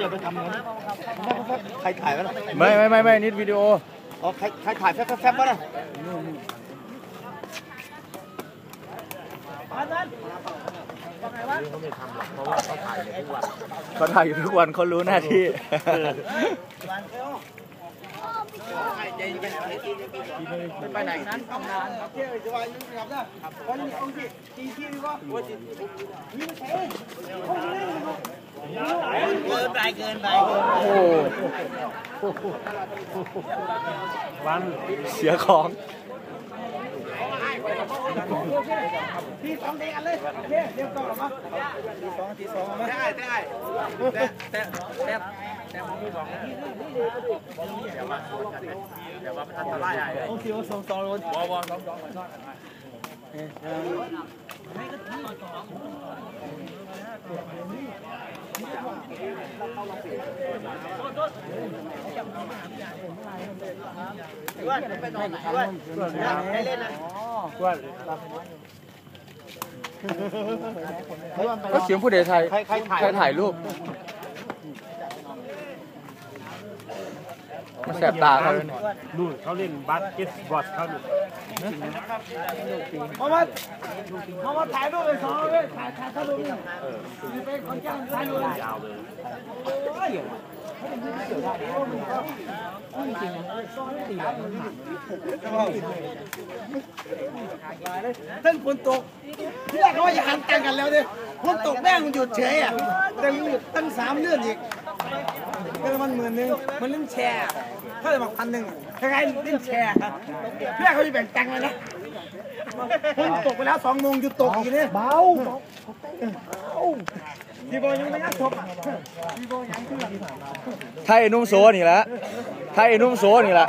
อย่าไปทำงั้นใครถ่ายวะน่ะไม่ไม่ไม่ไม่นิดวิดีโออ๋อใครใครถ่ายแฟบแฟบวะน่ะเขาถ่ายอยู่ทุกวันเขารู้หน้าที่ไปไหนนั้นทำงานครับเที่ยวจะไปนึกครับนะวันนี้เอาสิจีที่ดีกว่าว่าจี เกินไปเกินไปโอ้วันเสียของทีสองเดีกันเลยโอเคเรียบร้อยมั้ยทีสองทีสองมั้ได้ได้แต่แต่แต่แต่ผมไม่บอกเดี๋ยวว่าเดี๋ยวว่าอันตรายใหญ่โอเคสองสองวอวอสองสอง ว่าไปนอนไหนว่าไม่เล่นนะก็เสียงผู้ใดไทยใครใครถ่ายใครถ่ายรูปมัน แสบตาเขาเลยนู่นเขาเล่นบาสเกตบอลเขาอยู่เพราะว่าเพราะว่าถ่ายรูปเป็นสองเลยถ่ายถ่ายถ่ายรูปนี่เป็นคนจ้างถ่ายรูปยาวเลยท่านฝนตกที่แรกเขาว่าจะหันแต่งกันแล้วเนี่ยฝนตกแม่งมันหยุดเฉยอะแต่หยุดตั้งสามเดือนอีกก็มันเหมื่นนึงมันเล่นแชร์ ถ้าจะบอกพันหนึ่งคล้ายๆเล่นแชร์ที่แรกเขาจะแบ่งตังค์เลยนะฝนตกไปแล้วสองโมงหยุดตกอีกเนี่ยเบาทีบอยังไม่ยักจบอะทีบอยังขึ้นหลังไทยนุ่มโซนี่แหละไทยนุ่มโซนี่แหละ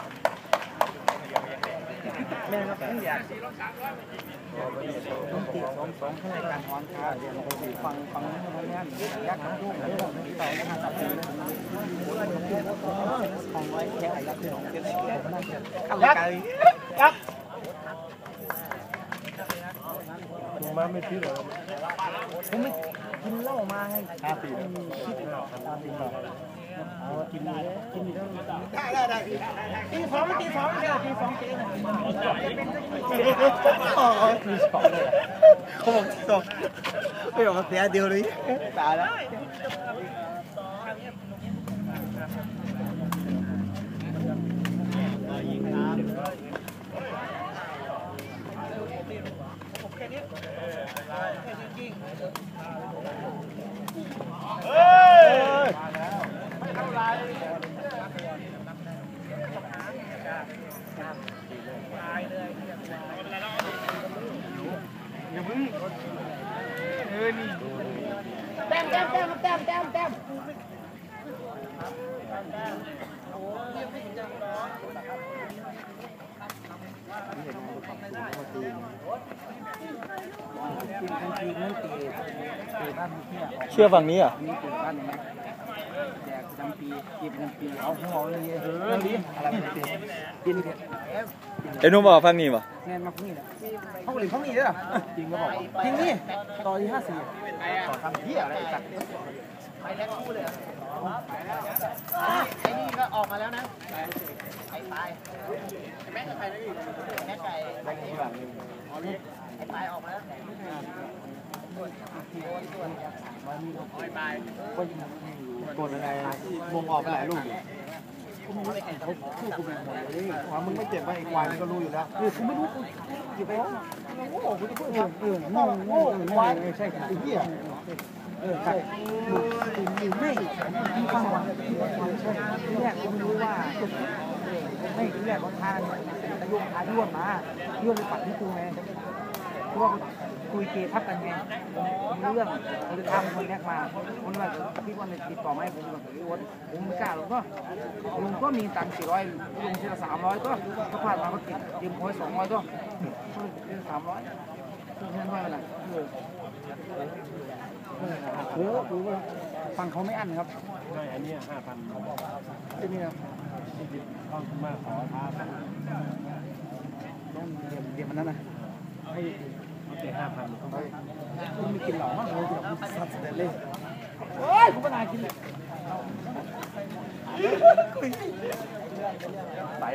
แม่ครับผมอยากต้องติสองสองรายการฮอนครับเดี๋ยวเราไปฟังฟังทำงานยักษ์ลูกเรื่องที่ต่อนะครับของไว้แค่ยักษ์ของเจ้ายักษ์ยักษ์มาไม่ซื้อหรอผมไม่กินเหล้ามาไงห้าปีกินได้กิน ได้ได้ได้ตีสองตีสองเลยตีสองเจ๊นะอ๋อตีสองเลยเขาบอกตีสองไม่บอกเสียเดียวเลยตายแล้วแต้มแต้มแต้มแต้มแต้มแต้ม เชื่อฝั่งนี้เหรอะนี่คือบ้านนะแจกจำปีกีบจำปีเอาหัวเลยเออนี่อะไรกินเถอะไอ้นุ่มบอกฝั่งนี้ป่ะแน่นมาพวกนี้แหละเขาหลีเขามีด้วยจริงก็บอกจริงนี่ต่อที่ห้าสี่ต่อทำเที่ยอะไรสักไปแท็กคู่เลยไอ้นี่ก็ออกมาแล้วนะไอ้ตายแม็กกับใครนะพี่แม็กไก่ แม็กนี่แบบอ๋อนี่ไอ้ตายออกมาแล้วกดอะไรมงออกไปหลายลูกกูไม่แข่งเขาคู่กูเป็นหมดเลยว่ามึงไม่เจ็บว่าไอ้ควายมันก็รู้อยู่แล้วคือกูไม่รู้กูอยู่ไปแล้วโอ้โหกูจะพูดเออเออโง่โง่ควายใช่ไอ้เหี้ยเออใช่ไม่ไม่ที่ฟังว่าที่แรกกูไม่รู้ว่าไม่ที่แรกว่าทานโยงหาที่วนมาที่วนไปปัดที่กูไง พราะว่าคุยเกทับกันไงผมรู้เรื่องผมจะทำคนแรกมาคนว่าพี่วันติดต่อมาให้ผมแบบพี่วันผมไม่กล้าหรอกก็ลุงก็มีตังค์สี่ร้อยลุงเสียสามร้อยก็ก็ผ่านมาก็ติดยืมเขาสองร้อยก็เสียสามร้อยคือเงินว่าอะไรเออเออคือว่าฟังเขาไม่อั้นครับได้อันเนี้ห้าพันที่นี่ครับเข้ามาขอท้ากันต้องเดี๋ยวเดี๋ยวมันนั้นนะ ให้เอาแต่ห้าพันคุณมีกินเหล่ามั้งเราจะพูดสัตว์เลยโอ้ยผมไม่น่ากินเลยใส่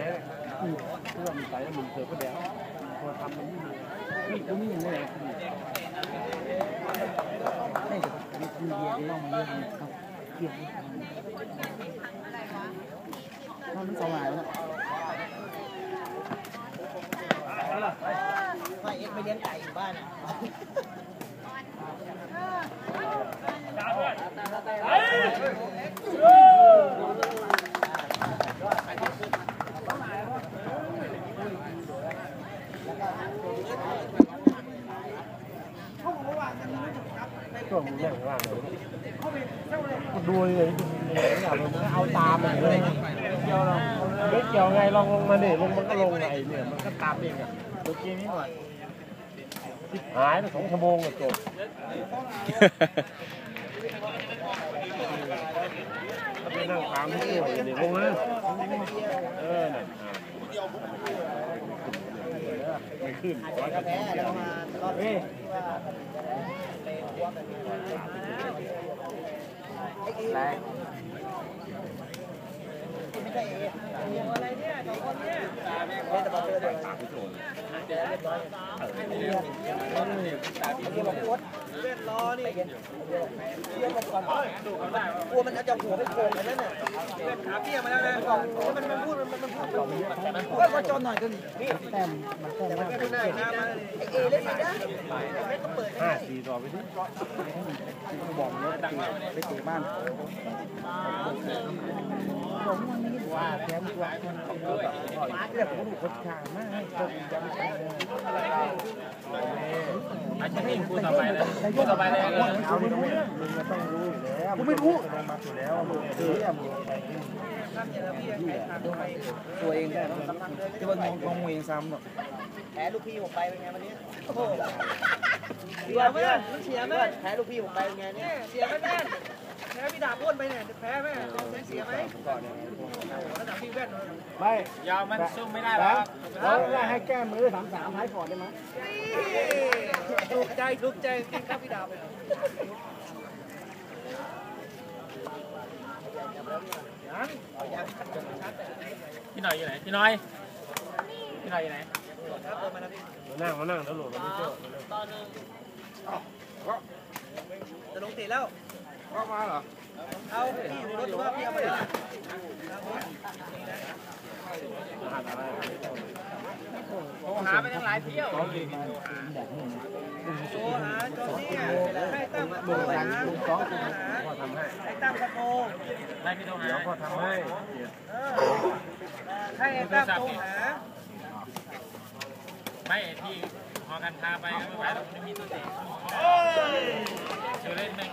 เพื่อนใส่แล้วมึงเสือก็แล้วพอทำมันนี่นี่กูมีอย่างไรไม่แต่มีคุณเยียร์น้องมาเยอะครับเกี่ยวน้องมันสลายแล้ว ไม่เอ็กไปเลี้ยงไก่อยู่บ้านก็มึงนั่งว่างเลยดูเลยอยากลงเอาตามเลยเกี่ยวเราไม่เกี่ยวไงลองลงมาดิลงมันก็ลงไงเนี่ยมันก็ตามเองอะ เมื่อกี้นี้หน่อยหายไปสองชั่วโมงก็จบไปนั่งตามที่ตัวเดี๋ยวลงนะเออน่ะไม่ขึ้นร้อยกระแทก เออะไรเนี่ยหลายคนเนี่ยแร ล้อนี่เชื่อมก่อนกลัวมันจะหัวไปโผล่ไปแล้วเนี่ยขาเปียยมาแล้วนะมันมันพูดมันมันพูดมันก็จอหน่อยก็นี่แต่แต่มันก็ได้นไอเอเล่นไม่ได้ไม่ก็เปิดห้าสี่ต่อไปดิบอกรถไปเตะบ้านผมวันนี้แถมตัวคนเรียกผมดูคนขามากจะมีจำใจ จะให้คุณต่อไปเลยกูต่อไปเลยเอาดิมึงต้องรู้อยู่แล้วกูไม่รู้มาอยู่แล้วมึงเสียมึงตัวเองได้ที่ว่างงงงเองซ้ำหรอกแพ้ลูกพี่ผมไปเป็นไงวันนี้โอ้โหเสียไหมเสียไหมแพ้ลูกพี่ผมไปเป็นไงเนี่ยเสียไหมแม่ พ้พี่ดาบอ้วนไปเนี่ยแพ้ไหมเสียไหมระดับพี่แว่นไม่ยาวมันซุ่มไม่ได้แล้วแล้วให้แก้มือสามสามท้ายก่อนได้ไหมถูกใจถูกใจจริงครับพี่ดาบพี่หน่อยอยู่ไหนพี่น้อยพี่หน่อยอยู่ไหนมานั่งมานั่งแล้วหลบมาไม่เจอจะลงเตะแล้ว ก็มาเหรอ เอาพี่อยู่ในรถหรือว่าพี่เอาไปไหนโทรหาไปทั้งหลายเที่ยวโทรหาจอนี่ให้ตั้งโทรหาพ่อทำให้ให้ตั้งกระโปรงได้พี่โทรหาเดี๋ยวพ่อทำให้ให้ตั้งโทรหาไม่ที่พอกันพาไปก็ไม่ไหวหรอกไม่มีตัวเตะ เชื่อเล่นแม่ง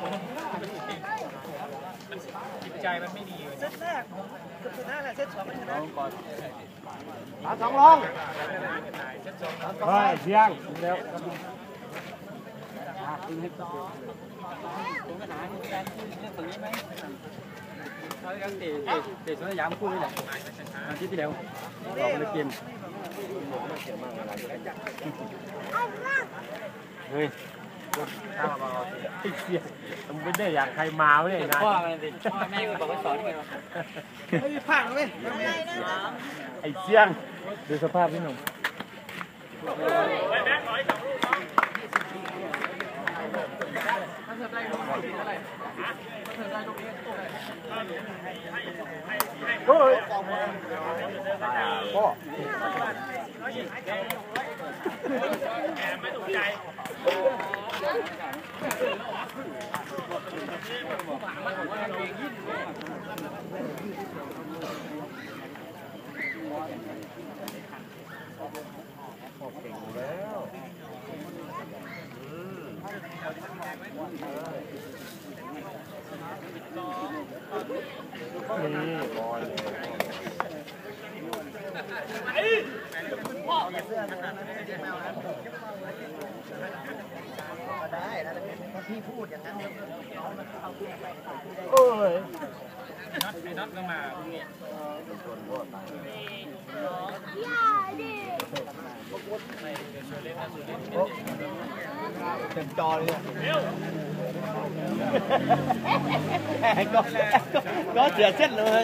มันจิตใจมันไม่ดีเซตแรกผมชนะแหละเซตสองไม่ชนะสองลงเฮ้ยเที่ยงแล้วเขายังเตะเตะสวนสยามคู่นี่แหละอาทิตย์ที่แล้วเราเลยเกมเฮ้ยไอ้เสีย มันไม่ได้อยากใครมาเนี่ยนะพ่อมันสิพ่อแม่ก็บอกว่าสอนไงวะไม่มีผังเลยไอ้เสียงดูสภาพพี่หนุ่มเฮ้ย แอบไม่ถูกใจออกเก่งแล้วนี่บอย โอ้ยน็อตไอ้น็อตก็มาพรุ่งนี้เต็มจอเลยก็ก็เสียเส้นเลย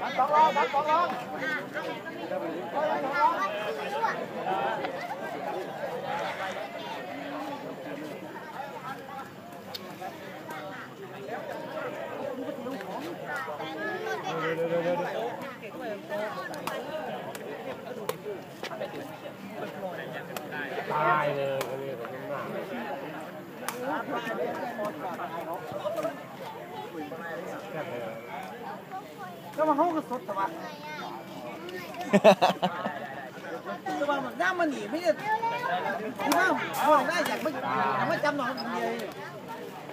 Đánh bóng lên, đánh bóng lên. ก็มาเขาก็สดแต่ว่าแต่ว่ามันน้ำมันหนีไม่ได้ที่ว่าพอได้อยากไม่อยากไม่จำหนองเดียว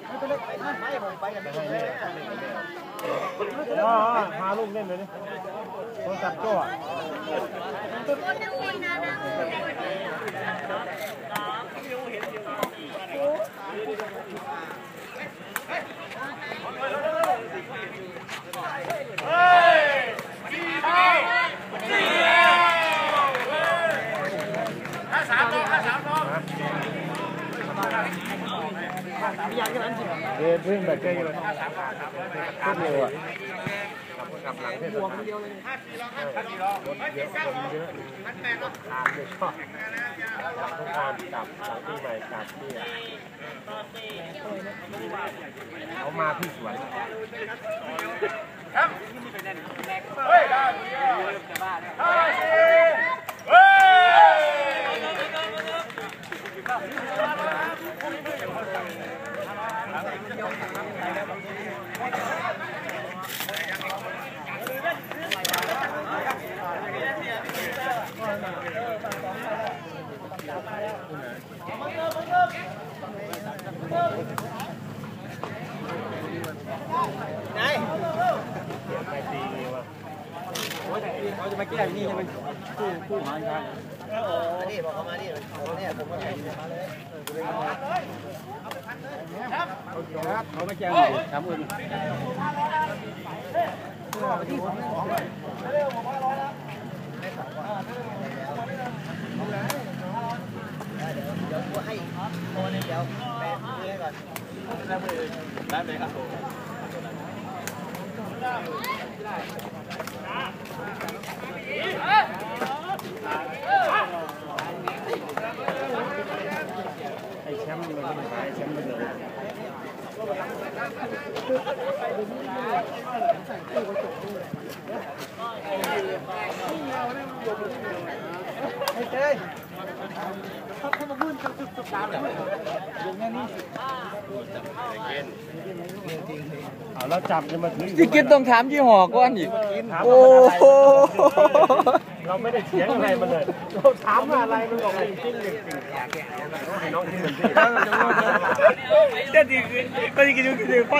ไม่เป็นไรไปผมไปกันไปเลยอ๋อพาลูกเล่นเลยนี่โทรศัพท์โจ้อะ ห้าสามโลห้าสามโล เดิน เพิ่งแบบเจ๊เลยขึ้นเร็วอะกลับหลังเทศบาลรถเยอะคนเยอะทานไม่ชอบทุกการกลับหลังที่ใหม่กลับที่เขามาที่สวนไปตีว่ะเขาจะมา แก้นี่ใช่ไหมคู่คู่หาง กันนี่บอกเขามานี่เนี่ยผมก็ใส่มาเลยเขามาแก้ทำอื่นเดี๋ยวกูให้โทนเดี๋ยวแปะมือให้ก่อนได้เลยครับผม ไอ้แชมป์มันไม่หายแชมป์มันเลย ไอ้เจ้ยเขาเขามาพูดจุดจุดจุดตามเล เอาแล้วจับจะมาถึงจิกินต้องถามยี่ห้อก่อนอีกโอ้โหเราไม่ได้เถียงอะไรมันเลยเราถามว่าอะไรมันบอกจริงจริงจริงให้น้องที่เหมือนที่เด็ดดีคือก็จะกินอยู่คือพ่อ